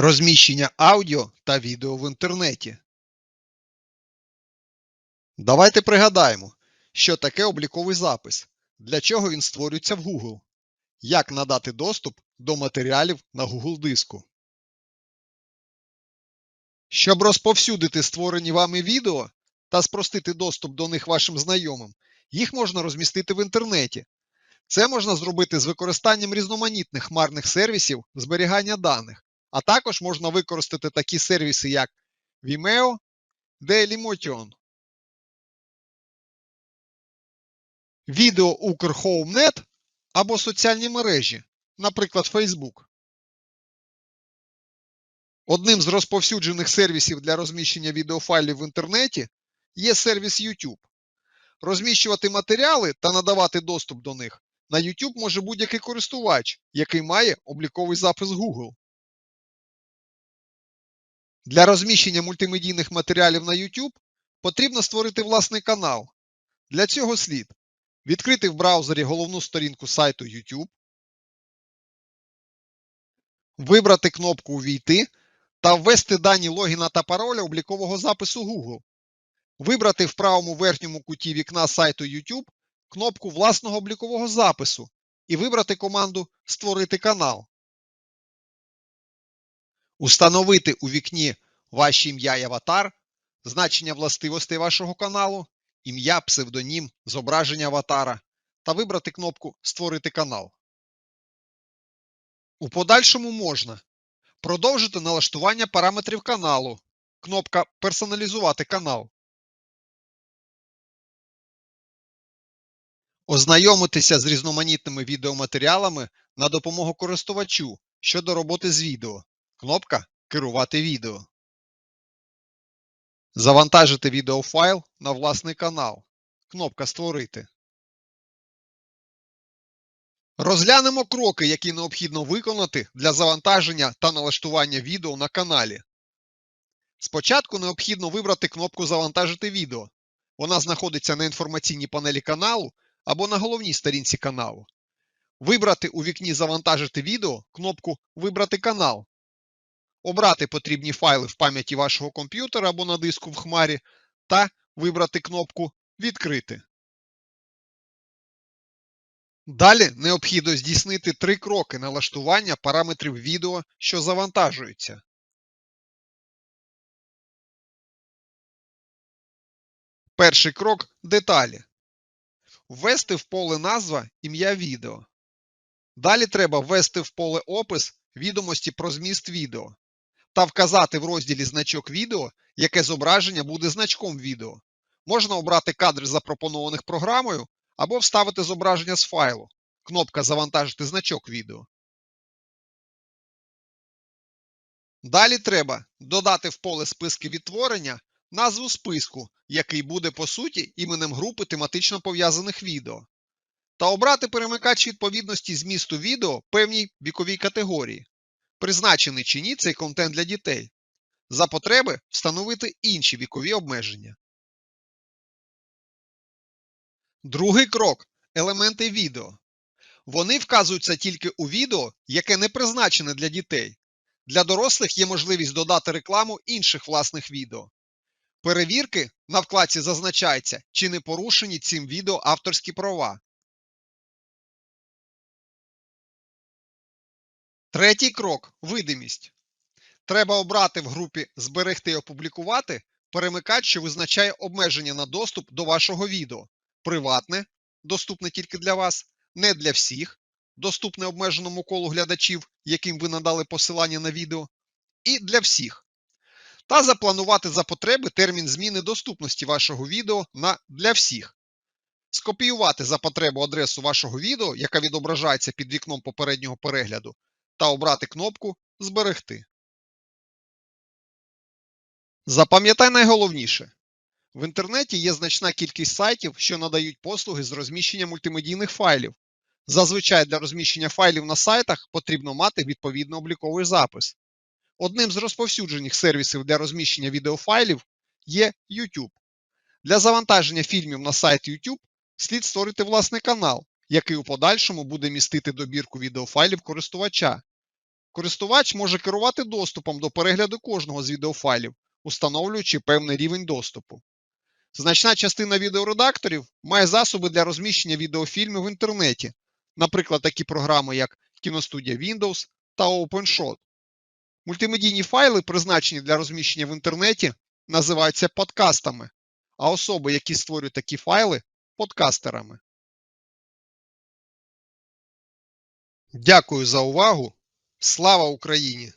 Розміщення аудіо та відео в інтернеті. Давайте пригадаємо, що таке обліковий запис, для чого він створюється в Google, як надати доступ до матеріалів на Google диску. Щоб розповсюдити створені вами відео та спростити доступ до них вашим знайомим, їх можна розмістити в інтернеті. Це можна зробити з використанням різноманітних хмарних сервісів зберігання даних, а також можна використати такі сервіси, як Vimeo, Dailymotion. Відео Укрхоумнет або соціальні мережі, наприклад, Facebook. Одним з розповсюджених сервісів для розміщення відеофайлів в інтернеті є сервіс YouTube. Розміщувати матеріали та надавати доступ до них на YouTube може будь-який користувач, який має обліковий запис Google. Для розміщення мультимедійних матеріалів на YouTube потрібно створити власний канал. Для цього слід відкрити в браузері головну сторінку сайту YouTube, вибрати кнопку Увійти та ввести дані логіна та пароля облікового запису Google. Вибрати в правому верхньому куті вікна сайту YouTube кнопку власного облікового запису і вибрати команду Створити канал. Установити у вікні ваше ім'я і аватар, значення властивостей вашого каналу, ім'я, псевдонім, зображення аватара та вибрати кнопку Створити канал. У подальшому можна продовжити налаштування параметрів каналу, кнопка Персоналізувати канал. Ознайомитися з різноманітними відеоматеріалами на допомогу користувачу щодо роботи з відео. Кнопка Керувати відео. Завантажити відеофайл на власний канал. Кнопка Створити. Розглянемо кроки, які необхідно виконати для завантаження та налаштування відео на каналі. Спочатку необхідно вибрати кнопку Завантажити відео. Вона знаходиться на інформаційній панелі каналу або на головній сторінці каналу. Вибрати у вікні Завантажити відео кнопку Вибрати канал. Обрати потрібні файли в пам'яті вашого комп'ютера або на диску в хмарі та вибрати кнопку Відкрити. Далі необхідно здійснити три кроки налаштування параметрів відео, що завантажуються. Перший крок деталі. Ввести в поле назва ім'я відео. Далі треба ввести в поле опис відомості про зміст відео та вказати в розділі значок відео, яке зображення буде значком відео. Можна обрати кадр запропонованих програмою або вставити зображення з файлу. Кнопка Завантажити значок відео. Далі треба додати в поле списки відтворення назву списку, який буде по суті іменем групи тематично пов'язаних відео, та обрати перемикач відповідності змісту відео певній віковій категорії, призначений чи ні цей контент для дітей. За потреби встановити інші вікові обмеження. Другий крок елементи відео. Вони вказуються тільки у відео, яке не призначене для дітей. Для дорослих є можливість додати рекламу інших власних відео. Перевірки на вкладці зазначається, чи не порушені цим відео авторські права. Третій крок видимість. Треба обрати в групі Зберегти і опублікувати перемикач, що визначає обмеження на доступ до вашого відео. Приватне, доступне тільки для вас, не для всіх, доступне обмеженому колу глядачів, яким ви надали посилання на відео, і для всіх. Та запланувати за потреби термін зміни доступності вашого відео на для всіх. Скопіювати за потребу адресу вашого відео, яка відображається під вікном попереднього перегляду, та обрати кнопку Зберегти. Запам'ятай найголовніше. В інтернеті є значна кількість сайтів, що надають послуги з розміщення мультимедійних файлів. Зазвичай для розміщення файлів на сайтах потрібно мати відповідний обліковий запис. Одним з розповсюджених сервісів для розміщення відеофайлів є YouTube. Для завантаження фільмів на сайт YouTube слід створити власний канал, який у подальшому буде містити добірку відеофайлів користувача. Користувач може керувати доступом до перегляду кожного з відеофайлів, установлюючи певний рівень доступу. Значна частина відеоредакторів має засоби для розміщення відеофільмів в інтернеті, наприклад, такі програми, як Кіностудія Windows та OpenShot. Мультимедійні файли, призначені для розміщення в інтернеті, називаються подкастами, а особи, які створюють такі файли подкастерами. Дякую за увагу. Слава Україні!